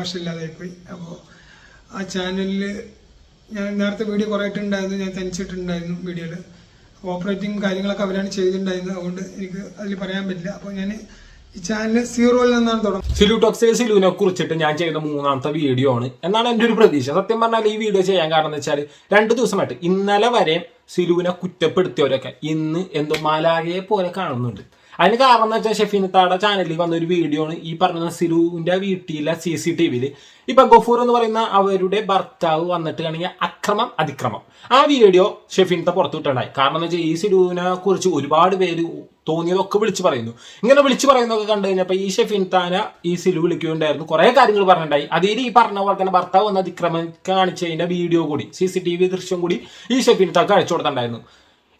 ആവശ്യമില്ലാതായിപ്പോയി അപ്പോൾ ആ ചാനലിൽ ഞാൻ നേരത്തെ വീഡിയോ കുറേ ഇട്ടുണ്ടായിരുന്നു ഞാൻ തനിച്ചിട്ടുണ്ടായിരുന്നു വീഡിയോയിൽ ഓപ്പറേറ്റിംഗ് കാര്യങ്ങളൊക്കെ അവരാണ് ചെയ്തിട്ടുണ്ടായിരുന്നത്. അതുകൊണ്ട് എനിക്ക് അതിൽ പറയാൻ പറ്റില്ല. അപ്പോൾ ഞാൻ ഈ ചാനൽ സീറോയിൽ നിന്നാണ് തുടങ്ങുന്നത്. സിലു ടോക്സേ സിലുവിനെ കുറിച്ചിട്ട് ഞാൻ ചെയ്യുന്ന മൂന്നാമത്തെ വീഡിയോ ആണ്. എന്നാണ് എന്റെ ഒരു പ്രതീക്ഷ. സത്യം പറഞ്ഞാൽ ഈ വീഡിയോ ചെയ്യാൻ കാരണം എന്ന് വെച്ചാൽ രണ്ട് ദിവസമായിട്ട് ഇന്നലെ വരെയും സിലുവിനെ കുറ്റപ്പെടുത്തിയവരൊക്കെ ഇന്ന് എന്തോ മാലാകയെ പോലെ കാണുന്നുണ്ട്. അതിന് കാരണം എന്ന് വെച്ചാൽ ഷെഫീനത്താടെ ചാനലിൽ വന്ന ഒരു വീഡിയോ ആണ്. ഈ പറഞ്ഞ സിരുവിന്റെ വീട്ടിലെ സി സി ടി വിയിൽ ഇപ്പൊ ഗഫൂർ എന്ന് പറയുന്ന അവരുടെ ഭർത്താവ് വന്നിട്ട് കാണെങ്കിൽ അക്രമം അതിക്രമം. ആ വീഡിയോ ഷെഫീനത്തെ പുറത്തു വിട്ടുണ്ടായി കാരണം എന്ന് വെച്ചാൽ ഈ സിലുവിനെ കുറിച്ച് ഒരുപാട് പേര് തോന്നിയതൊക്കെ വിളിച്ചു പറയുന്നു. ഇങ്ങനെ വിളിച്ചു പറയുന്നതൊക്കെ കണ്ടു കഴിഞ്ഞപ്പോൾ ഈ ഷെഫിൻ താന ഈ സിലു വിളിക്കുകയുണ്ടായിരുന്നു. കുറെ കാര്യങ്ങൾ പറഞ്ഞിട്ടുണ്ടായി. അതിൽ ഈ പറഞ്ഞ പോലെ തന്നെ ഭർത്താവ് വന്ന അതിക്രമം കാണിച്ചതിന്റെ വീഡിയോ കൂടി സി സി ടി വി ദൃശ്യം കൂടി ഈ ഷെഫിൻ താക്ക് അയച്ചു കൊടുത്തിട്ടുണ്ടായിരുന്നു.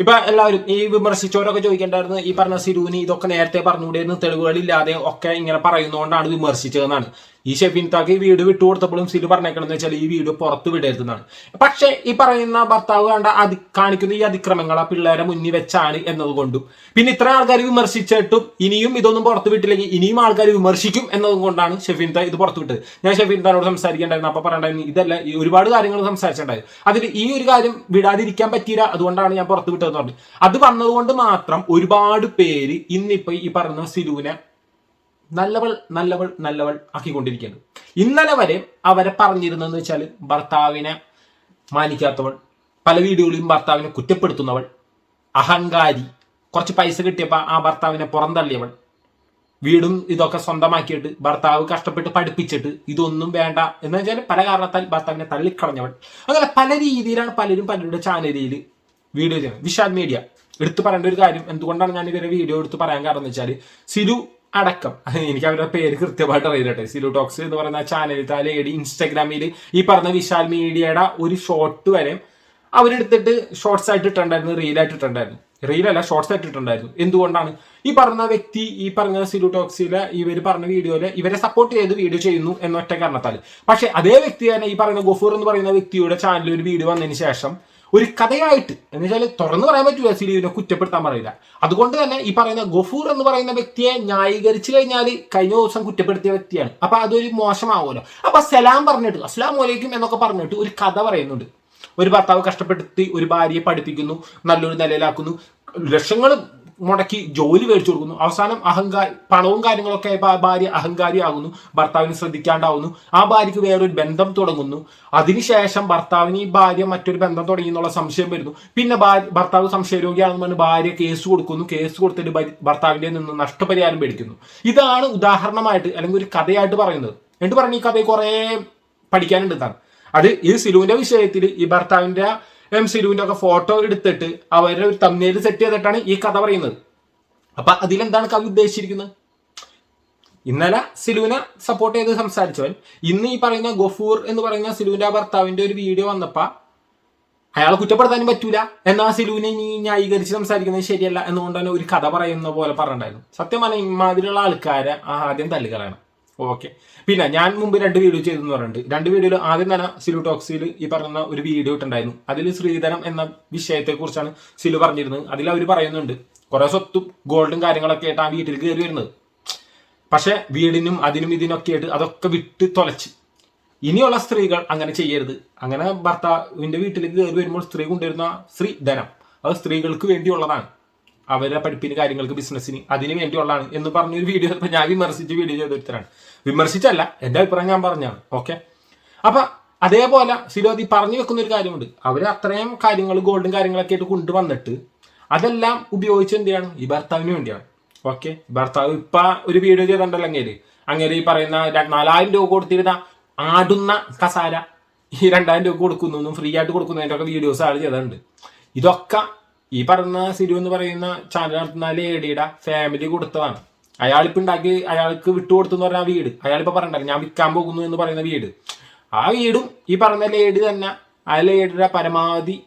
ഇപ്പൊ എല്ലാവരും ഈ വിമർശിച്ചവരൊക്കെ ചോദിക്കേണ്ടായിരുന്നു ഈ പറഞ്ഞ സിരൂനി ഇതൊക്കെ നേരത്തെ പറഞ്ഞുകൂടിയിരുന്നു തെളിവുകളില്ലാതെ ഒക്കെ ഇങ്ങനെ പറയുന്നതുകൊണ്ടാണ് വിമർശിച്ചതെന്നാണ്. ഈ ഷെഫിൻ താക്ക് ഈ വീട് വിട്ടുകൊടുത്തപ്പോഴും സിലു പറഞ്ഞേക്കണമെന്ന് വെച്ചാൽ ഈ വീട് പുറത്ത് വിടരുതെന്നാണ്. പക്ഷേ ഈ പറയുന്ന ഭർത്താവ് കണ്ട അതി കാണിക്കുന്ന ഈ അതിക്രമങ്ങൾ ആ പിള്ളേരെ മുന്നിൽ വെച്ചാണ് എന്നതുകൊണ്ടും പിന്നെ ഇത്ര ആൾക്കാർ വിമർശിച്ചിട്ടും ഇനിയും ഇതൊന്നും പുറത്ത് വിട്ടില്ലെങ്കിൽ ഇനിയും ആൾക്കാർ വിമർശിക്കും എന്നതുകൊണ്ടാണ് താ ഇത് പുറത്ത് വിട്ടത്. ഞാൻ ഷെഫിൻ താനോട് സംസാരിക്കേണ്ടായിരുന്നു. അപ്പൊ പറയണ്ടായിരുന്നു ഇതല്ല ഈ ഒരുപാട് കാര്യങ്ങൾ സംസാരിച്ചിട്ടുണ്ടായിരുന്നു. അതിൽ ഈ ഒരു കാര്യം വിടാതിരിക്കാൻ പറ്റിയില്ല. അതുകൊണ്ടാണ് ഞാൻ പുറത്ത് വിട്ടതെന്ന് പറഞ്ഞു. അത് വന്നതുകൊണ്ട് മാത്രം ഒരുപാട് പേര് ഇന്നിപ്പോ ഈ പറഞ്ഞ സിലുവിനെ നല്ലവൾ നല്ലവൾ നല്ലവൾ ആക്കിക്കൊണ്ടിരിക്കുകയാണ് ഇന്നലെ വരെ അവരെ പറഞ്ഞിരുന്നെന്ന് വെച്ചാൽ ഭർത്താവിനെ മാനിക്കാത്തവൾ പല വീടുകളിലും ഭർത്താവിനെ കുറ്റപ്പെടുത്തുന്നവൾ അഹങ്കാരി കുറച്ച് പൈസ കിട്ടിയപ്പോൾ ആ ഭർത്താവിനെ പുറന്തള്ളിയവൾ. വീടും ഇതൊക്കെ സ്വന്തമാക്കിയിട്ട് ഭർത്താവ് കഷ്ടപ്പെട്ട് പഠിപ്പിച്ചിട്ട് ഇതൊന്നും വേണ്ട എന്ന് വെച്ചാൽ പല കാരണത്താൽ ഭർത്താവിനെ തള്ളിക്കളഞ്ഞവൾ. അങ്ങനെ പല രീതിയിലാണ് പലരും പലരുടെ ചാനലിൽ വീഡിയോ ചെയ്യുന്നത്. വിശാൽ മീഡിയ. എടുത്തു പറയേണ്ട ഒരു കാര്യം എന്തുകൊണ്ടാണ് ഞാൻ ഇവരെ വീഡിയോ എടുത്ത് പറയാൻ കാരണം എന്ന് വെച്ചാൽ സിലു അടക്കം. എനിക്ക് അവരുടെ പേര് കൃത്യമായിട്ട് അറിയില്ലട്ടെ. സിലു ടോക്സ് എന്ന് പറയുന്ന ചാനലിൽ ലേഡി ഇൻസ്റ്റാഗ്രാമിൽ ഈ പറഞ്ഞ വിശാൽ മീഡിയയുടെ ഒരു ഷോർട്ട് വരെ അവരെടുത്തിട്ട് ഷോർട്സ് ആയിട്ട് ഇട്ടുണ്ടായിരുന്നു റീലായിട്ട് ഇട്ടുണ്ടായിരുന്നു റീലല്ല ഷോർട്സ് ആയിട്ട് ഇട്ടുണ്ടായിരുന്നു എന്തുകൊണ്ടാണ്? ഈ പറഞ്ഞ വ്യക്തി ഈ പറഞ്ഞ സിലു ടോക്സിലെ ഇവർ പറഞ്ഞ വീഡിയോയിൽ ഇവരെ സപ്പോർട്ട് ചെയ്ത് വീഡിയോ ചെയ്യുന്നു എന്നൊറ്റ കാരണത്താൽ പക്ഷെ അതേ വ്യക്തി തന്നെ ഈ പറയുന്ന ഗഫൂർ എന്ന് പറയുന്ന വ്യക്തിയുടെ ചാനലിൽ ഒരു വീഡിയോ വന്നതിന് ശേഷം ഒരു കഥയായിട്ട്. എന്ന് വെച്ചാൽ തുറന്നു പറയാൻ പറ്റൂല സിലീവിനെ കുറ്റപ്പെടുത്താൻ പറയില്ല. അതുകൊണ്ട് തന്നെ ഈ പറയുന്ന ഗഫൂർ എന്ന് പറയുന്ന വ്യക്തിയെ ന്യായീകരിച്ചു കഴിഞ്ഞാൽ കഴിഞ്ഞ ദിവസം കുറ്റപ്പെടുത്തിയ വ്യക്തിയാണ്. അപ്പൊ അതൊരു മോശമാവുമല്ലോ. അപ്പൊ സലാം പറഞ്ഞിട്ട് അസ്ലാം വലൈക്കും എന്നൊക്കെ പറഞ്ഞിട്ട് ഒരു കഥ പറയുന്നുണ്ട്. ഒരു ഭർത്താവ് കഷ്ടപ്പെടുത്തി ഒരു ഭാര്യയെ പഠിപ്പിക്കുന്നു നല്ലൊരു നിലയിലാക്കുന്നു. ലക്ഷങ്ങൾ മുടക്കി ജോലി മേടിച്ചു കൊടുക്കുന്നു. അവസാനം അഹങ്കാരി പണവും കാര്യങ്ങളൊക്കെ ഭാര്യ അഹങ്കാരിയാകുന്നു. ഭർത്താവിനെ ശ്രദ്ധിക്കാണ്ടാവുന്നു. ആ ഭാര്യയ്ക്ക് വേറൊരു ബന്ധം തുടങ്ങുന്നു. അതിനുശേഷം ഭർത്താവിന് ഈ ഭാര്യ മറ്റൊരു ബന്ധം തുടങ്ങി എന്നുള്ള സംശയം വരുന്നു. പിന്നെ ഭർത്താവ് സംശയരോഗിയാണെന്ന് പറഞ്ഞ് ഭാര്യ കേസ് കൊടുക്കുന്നു. കേസ് കൊടുത്തിട്ട് ഭർത്താവിന്റെ നിന്ന് നഷ്ടപരിഹാരം മേടിക്കുന്നു. ഇതാണ് ഉദാഹരണമായിട്ട് അല്ലെങ്കിൽ ഒരു കഥയായിട്ട് പറയുന്നത്. എന്നിട്ട് പറഞ്ഞ ഈ കഥയെ കുറെ പഠിക്കാനുണ്ട് എന്താണ് അത് ഈ സിലുവിന്റെ വിഷയത്തിൽ ഈ ഭർത്താവിന്റെ എം സിലുവിന്റെ ഒക്കെ ഫോട്ടോ എടുത്തിട്ട് അവരുടെ ഒരു തമ്മിൽ സെറ്റ് ചെയ്തിട്ടാണ് ഈ കഥ പറയുന്നത്. അപ്പൊ അതിലെന്താണ് കവി ഉദ്ദേശിച്ചിരിക്കുന്നത്? ഇന്നലെ സിലുവിനെ സപ്പോർട്ട് ചെയ്ത് സംസാരിച്ചവൻ. ഇന്ന് ഈ പറയുന്ന ഗഫൂർ എന്ന് പറയുന്ന സിലുവിന്റെ ആ ഭർത്താവിന്റെ ഒരു വീഡിയോ വന്നപ്പോ അയാളെ കുറ്റപ്പെടുത്താനും പറ്റൂല. എന്നാ സിലുവിനെ ഇനി ന്യായീകരിച്ച് സംസാരിക്കുന്നത് ശരിയല്ല എന്നുകൊണ്ട് തന്നെ ഒരു കഥ പറയുന്ന പോലെ പറഞ്ഞിട്ടുണ്ടായിരുന്നു. സത്യം പറഞ്ഞാൽ ഇമാതിരിയുള്ള ആൾക്കാരെ ആദ്യം തല്ലുകളയാണ്. ഓക്കെ പിന്നെ ഞാൻ മുമ്പ് രണ്ട് വീഡിയോ ചെയ്തെന്ന് പറഞ്ഞിട്ടുണ്ട്. രണ്ട് വീഡിയോയിൽ ആദ്യം തന്നെ സിലു ടോക്സിൽ ഈ പറയുന്ന ഒരു വീഡിയോ ഇട്ടുണ്ടായിരുന്നു അതിൽ ശ്രീധരം എന്ന വിഷയത്തെക്കുറിച്ചാണ് സിലു പറഞ്ഞിരുന്നത്. അതിൽ അവർ പറയുന്നുണ്ട്. കുറെ സ്വത്തും ഗോൾഡും കാര്യങ്ങളൊക്കെ ആയിട്ട് ആ വീട്ടിൽ കയറി വരുന്നത്. പക്ഷെ വീടിനും അതിനും ഇതിനൊക്കെ ആയിട്ട് അതൊക്കെ വിട്ട് തൊലച്ച്. ഇനിയുള്ള സ്ത്രീകൾ അങ്ങനെ ചെയ്യരുത്. അങ്ങനെ ഭർത്താവിന്റെ വീട്ടിലേക്ക് കയറി വരുമ്പോൾ സ്ത്രീ കൊണ്ടുവരുന്ന സ്ത്രീധനം അത് സ്ത്രീകൾക്ക് വേണ്ടിയുള്ളതാണ്. അവരുടെ പഠിപ്പിന് കാര്യങ്ങൾക്ക് ബിസിനസ്സിന് അതിന് വേണ്ടിയുള്ളതാണ് എന്ന് പറഞ്ഞൊരു വീഡിയോ ഞാൻ വിമർശിച്ച് വീഡിയോ ചെയ്തൊരുത്തരാണ് വിമർശിച്ചല്ല എന്റെ അഭിപ്രായം ഞാൻ പറഞ്ഞാണ് ഓക്കെ അപ്പം അതേപോലെ സിലോദി പറഞ്ഞു വെക്കുന്ന ഒരു കാര്യമുണ്ട്. അവർ അത്രയും കാര്യങ്ങൾ ഗോൾഡും കാര്യങ്ങളൊക്കെ ആയിട്ട് കൊണ്ടുവന്നിട്ട് അതെല്ലാം ഉപയോഗിച്ച് എന്ത് ചെയ്യണം? ഈ ഭർത്താവിന് വേണ്ടിയാണ് ഓക്കെ ഭർത്താവ് ഇപ്പൊ ഒരു വീഡിയോ ചെയ്തിട്ടുണ്ടല്ലോ അങ്ങേര്. അങ്ങേര് ഈ പറയുന്ന നാലായിരം രൂപ കൊടുത്തിരുന്ന ആടുന്ന കസാര ഈ രണ്ടായിരം രൂപ കൊടുക്കുന്നു ഫ്രീ ആയിട്ട് കൊടുക്കുന്നതിന്റെ ഒക്കെ വീഡിയോസ് ആൾ ചെയ്തിട്ടുണ്ട്. ഇതൊക്കെ ഈ പറഞ്ഞ സിരു എന്ന് പറയുന്ന ചാനൽ നടത്തുന്ന ലേഡിയുടെ ഫാമിലി കൊടുത്തതാണ്. അയാളിപ്പോ ഉണ്ടാക്കി അയാൾക്ക് വിട്ടുകൊടുത്തു എന്ന് പറഞ്ഞ വീട്. അയാളിപ്പോ പറഞ്ഞില്ല ഞാൻ വിൽക്കാൻ പോകുന്നു എന്ന് പറയുന്ന വീട്. ആ വീടും ഈ പറഞ്ഞ ലേഡി തന്നെ ആ ലേഡിയുടെ പരമാവധി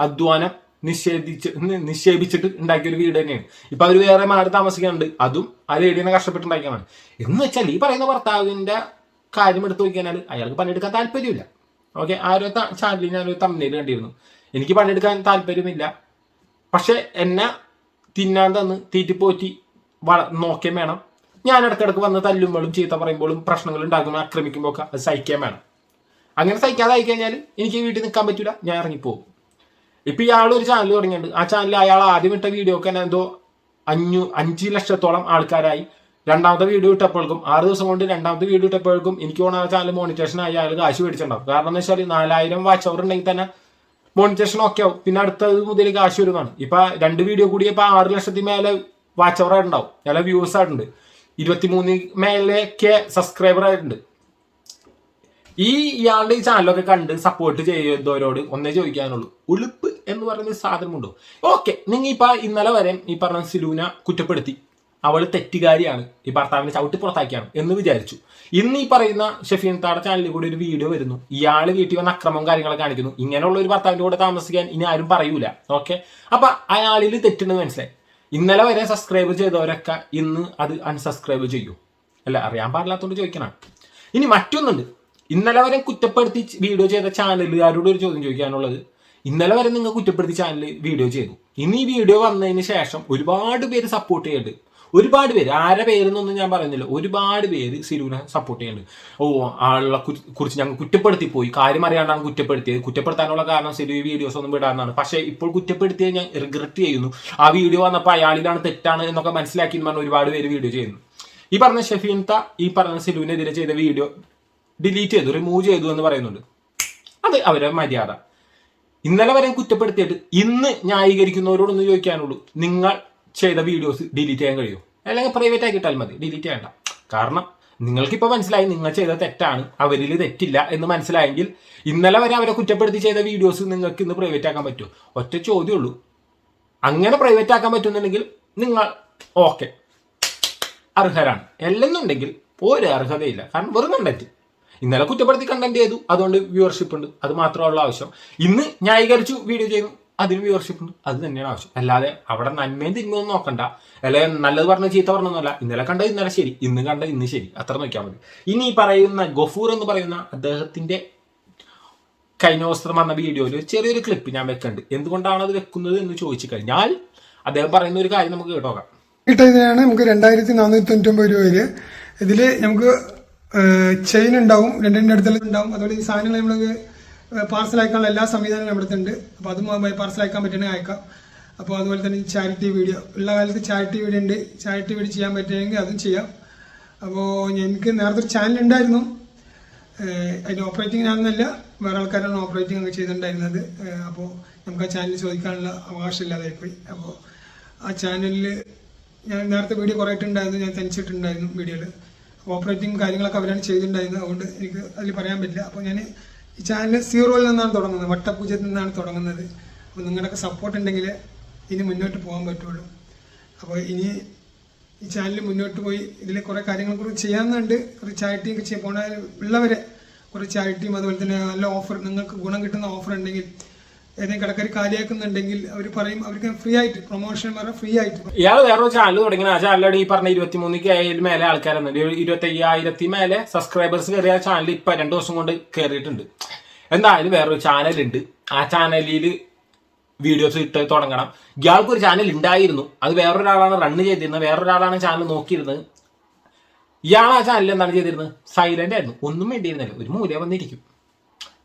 അധ്വാനം നിഷേധിച്ച് നിക്ഷേപിച്ചിട്ട് ഉണ്ടാക്കിയ ഒരു വീട് തന്നെയാണ്. ഇപ്പൊ അവർ വേറെ മാറി താമസിക്കുന്നുണ്ട്. അതും ആ ലേഡിനെ കഷ്ടപ്പെട്ടുണ്ടാക്കിയതാണ്. എന്ന് വെച്ചാൽ ഈ പറയുന്ന ഭർത്താവിന്റെ കാര്യം എടുത്തു നോക്കിയാൽ അയാൾക്ക് പണിയെടുക്കാൻ താല്പര്യമില്ല. ഓക്കെ? ആ ഒരു ചാനലിൽ ഞാനൊരു തമ്മിൽ കണ്ടിരുന്നു. എനിക്ക് പണിയെടുക്കാൻ താല്പര്യമില്ല. പക്ഷെ എന്നെ തിന്നാൻ തന്ന് തീറ്റിപ്പോറ്റി വള വേണം. ഞാൻ ഇടയ്ക്കിടയ്ക്ക് വന്ന് തല്ലുമ്പോഴും ചീത്ത പറയുമ്പോഴും പ്രശ്നങ്ങൾ ഉണ്ടാക്കുമ്പോൾ ആക്രമിക്കുമ്പോൾ ഒക്കെ അത് സഹിക്കാൻ വേണം. അങ്ങനെ സഹിക്കാതെ കഴിഞ്ഞാൽ എനിക്ക് വീട്ടിൽ നിൽക്കാൻ പറ്റില്ല ഞാൻ ഇറങ്ങിപ്പോകും. ഇപ്പൊ ഇയാൾ ഒരു ചാനൽ തുടങ്ങിയിട്ടുണ്ട്. ആ ചാനലിൽ അയാൾ ആദ്യം ഇട്ട വീഡിയോ ഒക്കെ എന്തോ അഞ്ഞു അഞ്ച് ലക്ഷത്തോളം ആൾക്കാരായി. രണ്ടാമത്തെ വീഡിയോ ഇട്ടപ്പോഴേക്കും ആറ് ദിവസം കൊണ്ട് രണ്ടാമത്തെ വീഡിയോ ഇട്ടപ്പോഴേക്കും എനിക്ക് തോന്നുന്ന ആ ചാനൽ മോണിറ്റേഷൻ ആയി അയാൾ കാശ് മേടിച്ചിട്ടുണ്ടാവും. കാരണം എന്ന് വെച്ചാൽ നാലായിരം വാച്ച് അവർ ഉണ്ടെങ്കിൽ തന്നെ മോണിറ്റേഷൻ ഒക്കെ ആവും. പിന്നെ അടുത്തത് മുതൽ കാശ് വരുന്നതാണ്. ഇപ്പൊ രണ്ട് വീഡിയോ കൂടി ഇപ്പൊ ആറ് ലക്ഷത്തി മേലെ വാച്ച് അവർ ആയിട്ടുണ്ടാവും. ചില വ്യൂസ് ആയിട്ടുണ്ട്. ഇരുപത്തിമൂന്ന് മേലെയൊക്കെ സബ്സ്ക്രൈബർ ആയിട്ടുണ്ട്. ഈ ഇയാളുടെ ഈ ചാനലൊക്കെ കണ്ട് സപ്പോർട്ട് ചെയ്തവരോട് ഒന്നേ ചോദിക്കാനുള്ളൂ. ഉളുപ്പ് എന്ന് പറയുന്ന സാധനമുണ്ടോ? ഓക്കെ നിങ്ങൾ ഇപ്പൊ ഇന്നലെ വരെ ഈ പറഞ്ഞ സിലൂന കുറ്റപ്പെടുത്തി. അവൾ തെറ്റുകാരിയാണ്. ഈ ഭർത്താവിനെ ചവിട്ടി പുറത്താക്കിയാണ് എന്ന് വിചാരിച്ചു. ഇന്ന് ഈ പറയുന്ന ഷെഫീൻ താടെ ചാനലിൽ കൂടി ഒരു വീഡിയോ വരുന്നു. ഇയാൾ വീട്ടിൽ വന്ന അക്രമം കാര്യങ്ങളൊക്കെ കാണിക്കുന്നു. ഇങ്ങനെയുള്ള ഒരു ഭർത്താവിന്റെ കൂടെ താമസിക്കാൻ ഇനി ആരും പറയൂല. ഓക്കെ അപ്പൊ അയാളിൽ തെറ്റുണ്ടെന്ന് മനസ്സിലായി. ഇന്നലെ വരെ സബ്സ്ക്രൈബ് ചെയ്തവരൊക്കെ ഇന്ന് അത് അൺസബ്സ്ക്രൈബ് ചെയ്യൂ. അല്ല അറിയാൻ പാടില്ലാത്തതുകൊണ്ട് ചോദിക്കണം. ഇനി മറ്റൊന്നുണ്ട്. ഇന്നലെ വരെ കുറ്റപ്പെടുത്തി വീഡിയോ ചെയ്ത ചാനലുകാരോട് ഒരു ചോദ്യം ചോദിക്കാനുള്ളത്. ഇന്നലെ വരെ നിങ്ങൾ കുറ്റപ്പെടുത്തി ചാനൽ വീഡിയോ ചെയ്തു. ഇനി ഈ വീഡിയോ വന്നതിന് ശേഷം ഒരുപാട് പേര് സപ്പോർട്ട് ചെയ്യുന്നുണ്ട് ഒരുപാട് പേര് ആരെ പേരെന്നൊന്നും ഞാൻ പറയുന്നില്ല. ഒരുപാട് പേര് സിരുവിനെ സപ്പോർട്ട് ചെയ്യുന്നുണ്ട്. ഓ ആളെ കുറിച്ച് ഞങ്ങൾ കുറ്റപ്പെടുത്തി പോയി. കാര്യം അറിയാണ്ടാണ് കുറ്റപ്പെടുത്തിയത്. കുറ്റപ്പെടുത്താനുള്ള കാരണം സിരു ഈ വീഡിയോസ് ഒന്നും വിടാന്നാണ് പക്ഷേ ഇപ്പോൾ കുറ്റപ്പെടുത്തിയത് ഞാൻ റിഗ്രറ്റ് ചെയ്യുന്നു. ആ വീഡിയോ വന്നപ്പോൾ അയാളിലാണ് തെറ്റാണ് എന്നൊക്കെ മനസ്സിലാക്കി പറഞ്ഞ ഒരുപാട് പേര് വീഡിയോ ചെയ്യുന്നു. ഈ പറഞ്ഞ ഷെഫീൻത ഈ പറഞ്ഞ സിലുവിനെതിരെ ചെയ്ത വീഡിയോ ഡിലീറ്റ് ചെയ്തു റിമൂവ് ചെയ്തു എന്ന് പറയുന്നുണ്ട്. അത് അവരുടെ മര്യാദ. ഇന്നലെ വരെ കുറ്റപ്പെടുത്തിയിട്ട് ഇന്ന് ന്യായീകരിക്കുന്നവരോടൊന്ന് ചോദിക്കാനുള്ളൂ. നിങ്ങൾ ചെയ്ത വീഡിയോസ് ഡിലീറ്റ് ചെയ്യാൻ കഴിയും. അല്ലെങ്കിൽ പ്രൈവറ്റ് ആക്കിയിട്ടാൽ മതി. ഡിലീറ്റ് ചെയ്യണ്ട. കാരണം നിങ്ങൾക്കിപ്പോൾ മനസ്സിലായി നിങ്ങൾ ചെയ്ത തെറ്റാണ്. അവരിൽ തെറ്റില്ല എന്ന് മനസ്സിലായെങ്കിൽ ഇന്നലെ വരെ അവരെ കുറ്റപ്പെടുത്തി ചെയ്ത വീഡിയോസ് നിങ്ങൾക്ക് ഇന്ന് പ്രൈവറ്റ് ആക്കാൻ പറ്റുമോ ഒറ്റ ചോദ്യമുള്ളൂ. അങ്ങനെ പ്രൈവറ്റ് ആക്കാൻ പറ്റുന്നുണ്ടെങ്കിൽ നിങ്ങൾ ഓക്കെ അർഹരാണ്. അല്ലെന്നുണ്ടെങ്കിൽ ഒരു അർഹതയില്ല. കാരണം വെറും കണ്ടന്റ് ഇന്നലെ കുറ്റപ്പെടുത്തി കണ്ടന്റ് ചെയ്തു. അതുകൊണ്ട് വ്യൂവർഷിപ്പ് ഉണ്ട്. അത് മാത്രമുള്ള ആവശ്യം. ഇന്ന് ന്യായീകരിച്ചു വീഡിയോ ചെയ്തു അതിന് വ്യൂവർഷിപ്പ് ഉണ്ട്. അത് തന്നെയാണ് ആവശ്യം. അല്ലാതെ അവിടെ നന്മയും തിന്മയൊന്നും നോക്കണ്ട. അല്ലെ നല്ലത് പറഞ്ഞ ചീത്ത പറഞ്ഞൊന്നുമല്ല ഇന്നലെ കണ്ട ഇന്നലെ ശരി. ഇന്ന് കണ്ട ഇന്ന് ശരി. അത്ര നോക്കിയാൽ മതി. ഇനി ഈ പറയുന്ന ഗഫൂർ എന്ന് പറയുന്ന അദ്ദേഹത്തിന്റെ കഴിഞ്ഞ ദിവസം വന്ന വീഡിയോയിൽ ചെറിയൊരു ക്ലിപ്പ് ഞാൻ വെക്കുന്നുണ്ട് എന്തുകൊണ്ടാണ് അത് വെക്കുന്നത് എന്ന് ചോദിച്ചു കഴിഞ്ഞാൽ അദ്ദേഹം പറയുന്ന ഒരു കാര്യം നമുക്ക് കേട്ടോക്കാം. കിട്ടുന്നതിനാണ് നമുക്ക് രണ്ടായിരത്തി നാനൂറ്റി തൊണ്ണൂറ്റൊമ്പത് രൂപയിൽ ഇതിൽ നമുക്ക് ചെയിൻ ഉണ്ടാവും. രണ്ടിന്റെ അടുത്തുള്ള ഉണ്ടാവും. അതുപോലെ ഈ സാധനങ്ങൾ നമുക്ക് പാർസൽ അയക്കാനുള്ള എല്ലാ സംവിധാനങ്ങളും ഇവിടുത്തുണ്ട് അപ്പോൾ അതും പാർസൽ അയക്കാൻ പറ്റുന്ന അയക്കാം. അപ്പോൾ അതുപോലെ തന്നെ ചാരിറ്റി വീഡിയോ ഉള്ള കാലത്ത് ചാരിറ്റി വീഡിയോ ഉണ്ട്. ചാരിറ്റി വീഡിയോ ചെയ്യാൻ പറ്റുമെങ്കിൽ അതും ചെയ്യാം. അപ്പോൾ എനിക്ക് നേരത്തെ ഒരു ചാനൽ ഉണ്ടായിരുന്നു. അതിന്റെ ഓപ്പറേറ്റിംഗ് ഞാനൊന്നല്ല വേറെ ആൾക്കാരാണ് ഓപ്പറേറ്റിംഗ് ഒക്കെ ചെയ്തിട്ടുണ്ടായിരുന്നത്. അപ്പോൾ നമുക്ക് ആ ചാനൽ ചോദിക്കാനുള്ള അവകാശം ഇല്ലാതായിപ്പോയി അപ്പോൾ ആ ചാനലിൽ ഞാൻ നേരത്തെ വീഡിയോ കുറേ ഇട്ടുണ്ടായിരുന്നു ഞാൻ തനിച്ചിട്ടുണ്ടായിരുന്നു വീഡിയോയിൽ ഓപ്പറേറ്റിംഗ് കാര്യങ്ങളൊക്കെ അവരാണ് ചെയ്തിട്ടുണ്ടായിരുന്നത്. അതുകൊണ്ട് എനിക്ക് അതിൽ പറയാൻ പറ്റില്ല. അപ്പോൾ ഞാൻ ഈ ചാനൽ സീറോയിൽ നിന്നാണ് തുടങ്ങുന്നത്. വട്ടപൂജ്യത്തിൽ നിന്നാണ് തുടങ്ങുന്നത്. അപ്പോൾ നിങ്ങളുടെയൊക്കെ സപ്പോർട്ട് ഉണ്ടെങ്കിൽ ഇനി മുന്നോട്ട് പോകാൻ പറ്റുള്ളൂ. അപ്പോൾ ഇനി ഈ ചാനൽ മുന്നോട്ട് പോയി ഇതിൽ കുറേ കാര്യങ്ങൾ കുറിച്ച് ചെയ്യാവുന്നുണ്ട് കുറച്ച് ചാരിറ്റി ഒക്കെ ചെയ്യാൻ പോണ ഉള്ളവരെ കുറേ ചാരിറ്റിയും അതുപോലെ തന്നെ നല്ല ഓഫർ നിങ്ങൾക്ക് ഗുണം കിട്ടുന്ന ഓഫർ ഉണ്ടെങ്കിൽ ഏതെങ്കിലും കടക്കാർ കാലിയാക്കുന്നുണ്ടെങ്കിൽ അവർ പറയും അവർക്ക് ഫ്രീ ആയിട്ട് പ്രൊമോഷൻ പറഞ്ഞാൽ ഫ്രീ ആയിട്ട്. ഇയാൾ വേറൊരു ചാനൽ തുടങ്ങി ആ ചാനലാണ് ഈ പറഞ്ഞ ഇരുപത്തിമൂന്ന് കെയിൽ മേലെ ആൾക്കാരുണ്ട് ഇരുപത്തി അയ്യായിരത്തി മേലെ സബ്സ്ക്രൈബേഴ്സ് കയറിയ ചാനൽ ഇപ്പൊ രണ്ടു ദിവസം കൊണ്ട് കയറിയിട്ടുണ്ട് എന്തായാലും വേറൊരു ചാനലുണ്ട് ആ ചാനലിൽ വീഡിയോസ് ഇട്ട് തുടങ്ങണം. ഇയാൾക്ക് ഒരു ചാനൽ ഉണ്ടായിരുന്നു അത് വേറൊരാളാണ് റൺ ചെയ്തിരുന്നത്. വേറൊരാളാണ് ചാനൽ നോക്കിയിരുന്നത്. ഇയാൾ ആ ചാനലിൽ എന്താണ് ചെയ്തിരുന്നത്? സൈലന്റ് ആയിരുന്നു. ഒന്നും വേണ്ടിയിരുന്നില്ല. ഒരു മൂല വന്നിരിക്കും.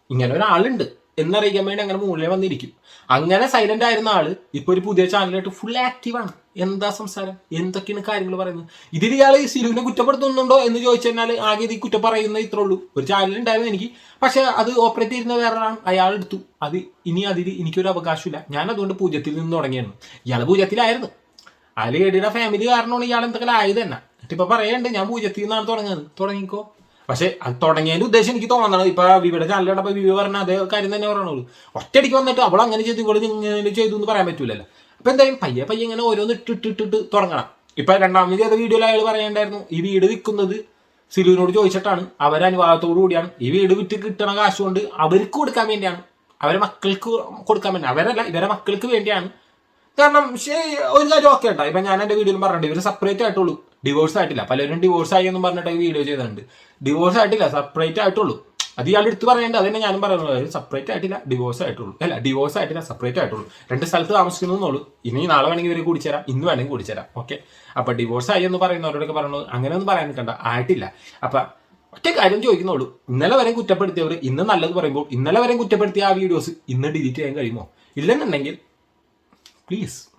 ഇങ്ങനെ ഒരാളുണ്ട്. എന്നറിയിക്കാൻ വേണ്ടി അങ്ങനെ മുകളിൽ വന്നിരിക്കും. അങ്ങനെ സൈലന്റ് ആയിരുന്ന ആൾ ഇപ്പൊ ഒരു പുതിയ ചാനലായിട്ട് ഫുൾ ആക്റ്റീവ് ആണ്. എന്താ സംസാരം? എന്തൊക്കെയാണ് കാര്യങ്ങൾ പറയുന്നത്? ഇതിൽ ഇയാൾ സിലുവിനെ കുറ്റപ്പെടുത്തുന്നുണ്ടോ എന്ന് ചോദിച്ചു കഴിഞ്ഞാൽ ആകെ ഇത് കുറ്റം പറയുന്ന ഇത്രേ ഉള്ളൂ. ഒരു ചാനൽ ഉണ്ടായിരുന്നു എനിക്ക്. പക്ഷെ അത് ഓപ്പറേറ്റ് ചെയ്യുന്ന വേറൊരാൾ അയാൾ എടുത്തു. അത് ഇനി അതിൽ എനിക്കൊരു അവകാശമില്ല. ഞാൻ അതുകൊണ്ട് പൂജ്യത്തിൽ നിന്ന് തുടങ്ങിയാണ് ഇയാൾ പൂജ്യത്തിലായിരുന്നു. അതിൽ ലേഡിയുടെ ഫാമിലി കാരണമാണ് ഇയാൾ എന്തൊക്കെ ആയത് തന്നെ. ഇപ്പൊ പറയണ്ട് ഞാൻ പൂജ്യത്തിൽ നിന്നാണ് തുടങ്ങുന്നത്. തുടങ്ങിക്കോ. പക്ഷെ അത് തുടങ്ങിയതിന്റെ ഉദ്ദേശം എനിക്ക് തോന്നണം ഇപ്പൊ വിവിടെ കണ്ടപ്പോ വിവി പറഞ്ഞ അതേ കാര്യം തന്നെ പറയണുള്ളൂ ഒറ്റയടിക്ക് വന്നിട്ട് അവൾ അങ്ങനെ ചെയ്തു ഇവൾ ഇങ്ങനെ ചെയ്തു എന്ന് പറയാൻ പറ്റൂലല്ലോ. അപ്പൊ എന്തായാലും പയ്യെ പയ്യെ ഇങ്ങനെ ഓരോന്ന് ഇട്ടിട്ടിട്ടിട്ട് തുടങ്ങണം. ഇപ്പൊ രണ്ടാമത് ചെയ്ത വീഡിയോയിൽ അയാൾ പറയണ്ടായിരുന്നു ഈ വീട് വിൽക്കുന്നത് സിലുവിനോട് ചോദിച്ചിട്ടാണ്. അവരെ അനുവാദത്തോടു കൂടിയാണ്. ഈ വീട് വിറ്റ് കിട്ടണ കാശ് കൊണ്ട് അവർക്ക് കൊടുക്കാൻ വേണ്ടിയാണ്. അവരെ മക്കൾക്ക് കൊടുക്കാൻ വേണ്ടി അവരല്ല ഇവരെ മക്കൾക്ക് വേണ്ടിയാണ്. കാരണം ഒരു കാര്യം ഓക്കെ കേട്ടോ ഇപ്പൊ ഞാൻ എന്റെ വീഡിയോയിൽ പറഞ്ഞിട്ടുണ്ട് ഇവർ സെപ്പറേറ്റ് ആയിട്ടുള്ളൂ. ഡിവോഴ്സ് ആയിട്ടില്ല. പലരും ഡിവോഴ്സ് ആയി എന്നും പറഞ്ഞിട്ട് വീഡിയോ ചെയ്തിട്ടുണ്ട്. ഡിവോഴ്സ് ആയിട്ടില്ല സെപ്പറേറ്റ് ആയിട്ടുള്ളൂ. അത് ഇയാൾ എടുത്ത് പറയേണ്ടത് തന്നെ ഞാനും പറയുന്നത് സെപ്പറേറ്റ് ആയിട്ടില്ല ഡിവോഴ്സ് ആയിട്ടുള്ളൂ. അല്ല ഡിവോഴ്സ് ആയിട്ടില്ല സെപ്പറേറ്റ് ആയിട്ടുള്ളൂ. രണ്ട് സ്ഥലത്ത് താമസിക്കുന്നുള്ളൂ ഇനി നാളെ വേണമെങ്കിൽ ഇവർ കൂടിച്ചേരാം. ഇന്ന് വേണമെങ്കിൽ കൂടിച്ചേരാം. ഓക്കെ അപ്പൊ ഡിവോഴ്സ് ആയി എന്ന് പറയുന്നവരോടൊക്കെ പറഞ്ഞു അങ്ങനെ ഒന്നും പറയാൻ നിൽക്കണ്ട. ആയിട്ടില്ല. അപ്പൊ ഒറ്റ കാര്യം ചോദിക്കുന്നുള്ളൂ. ഇന്നലെ വരെ കുറ്റപ്പെടുത്തിയവർ ഇന്ന് നല്ലത് പറയുമ്പോൾ ഇന്നലെ വരെ കുറ്റപ്പെടുത്തിയ ആ വീഡിയോസ് ഇന്ന് ഡിലീറ്റ് ചെയ്യാൻ കഴിയുമോ? ഇല്ലെന്നുണ്ടെങ്കിൽ പ്ലീസ്